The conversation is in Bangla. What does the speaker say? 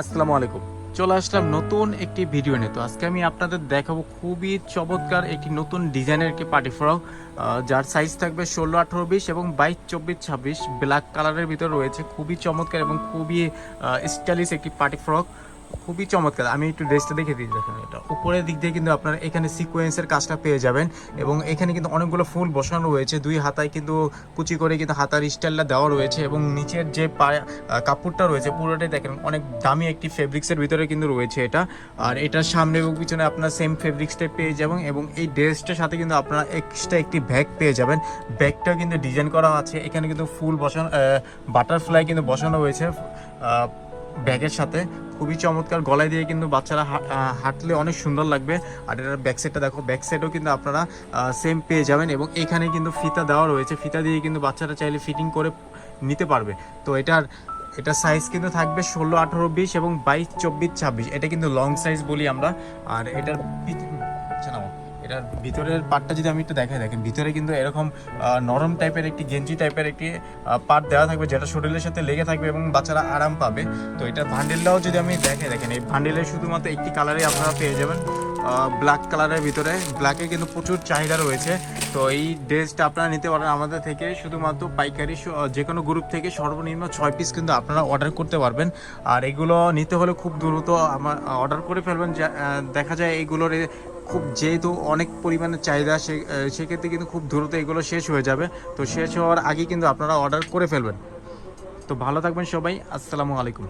আসসালামু আলাইকুম। চলে আসলাম নতুন একটি ভিডিও নিয়ে। তো আজকে আমি আপনাদের দেখাবো খুবই চমৎকার একটি নতুন ডিজাইনের একটি পার্টি ফ্রক যার সাইজ থাকবে ষোলো, আঠারো, বিশ এবং বাইশ, চব্বিশ, ছাব্বিশ। ব্ল্যাক কালারের ভিতরে রয়েছে খুবই চমৎকার এবং খুবই স্টাইলিশ একটি পার্টি ফ্রক খুবই চমৎকার। আমি একটু ড্রেসটা দেখে দিই দেখেন এটা। উপরের দিক দিয়ে কিন্তু আপনারা এখানে সিকোয়েন্সের কাজটা পেয়ে যাবেন এবং এখানে কিন্তু অনেকগুলো ফুল বসানো রয়েছে। দুই হাতায় কিন্তু কুচি করে কিন্তু হাতার স্টাইলটা দেওয়া রয়েছে এবং নিচের যে পায়ে কাপড়টা রয়েছে পুরোটাই দেখেন অনেক দামি একটি ফেব্রিক্সের ভিতরে কিন্তু রয়েছে এটা। আর এটার সামনে এবং পিছনে আপনার সেম ফেব্রিক্সটাই পেয়ে যাবেন এবং এই ড্রেসটার সাথে কিন্তু আপনারা এক্সট্রা একটি ব্যাগ পেয়ে যাবেন। ব্যাগটা কিন্তু ডিজাইন করা আছে। এখানে কিন্তু ফুল বসানো বাটারফ্লাই কিন্তু বসানো আহ, ব্যাগের সাথে। খুবই চমৎকার গলায় দিয়ে কিন্তু বাচ্চারা হাঁটলে অনেক সুন্দর লাগবে। আর এটার ব্যাক সাইডটা দেখো ব্যাক সাইডও কিন্তু আপনারা সেম পেয়ে যাবেন এবং এখানে কিন্তু ফিতা দেওয়া রয়েছে। ফিতা দিয়ে কিন্তু বাচ্চারা চাইলে ফিটিং করে নিতে পারবে। তো এটার এটা সাইজ কিন্তু থাকবে ষোলো, আঠারো, বিশ এবং বাইশ, চব্বিশ, ছাব্বিশ। এটা কিন্তু লং সাইজ বলি আমরা। আর এটার আচ্ছা। এটার ভিতরের পার্টটা যদি আমি একটু দেখাই, দেখেন, ভিতরে কিন্তু এরকম নরম টাইপের একটি গেঞ্জি টাইপের একটি পার্ট দেওয়া থাকবে, যেটা শরীরের সাথে লেগে থাকবে এবং বাচ্চারা আরাম পাবে। তো এটার ভান্ডেলটাও যদি আমি দেখাই দেখেন, এই ভান্ডেলের শুধুমাত্র একটি কালারে আপনারা পেয়ে যাবেন ব্ল্যাক কালারের ভিতরে। ব্ল্যাকে কিন্তু প্রচুর চাহিদা রয়েছে। তো এই ড্রেসটা আপনারা নিতে পারেন আমাদের থেকে শুধুমাত্র পাইকারি যে কোনো গ্রুপ থেকে সর্বনিম্ন ছয় পিস কিন্তু আপনারা অর্ডার করতে পারবেন। আর এগুলো নিতে হলে খুব দ্রুত আমার অর্ডার করে ফেলবেন। দেখা যায় এইগুলোর খুব যেহেতু অনেক পরিমাণে চাহিদা, সে সেক্ষেত্রে কিন্তু খুব দ্রুত এগুলো শেষ হয়ে যাবে। তো শেষ হওয়ার আগে কিন্তু আপনারা অর্ডার করে ফেলবেন। তো ভালো থাকবেন সবাই। আসসালামু আলাইকুম।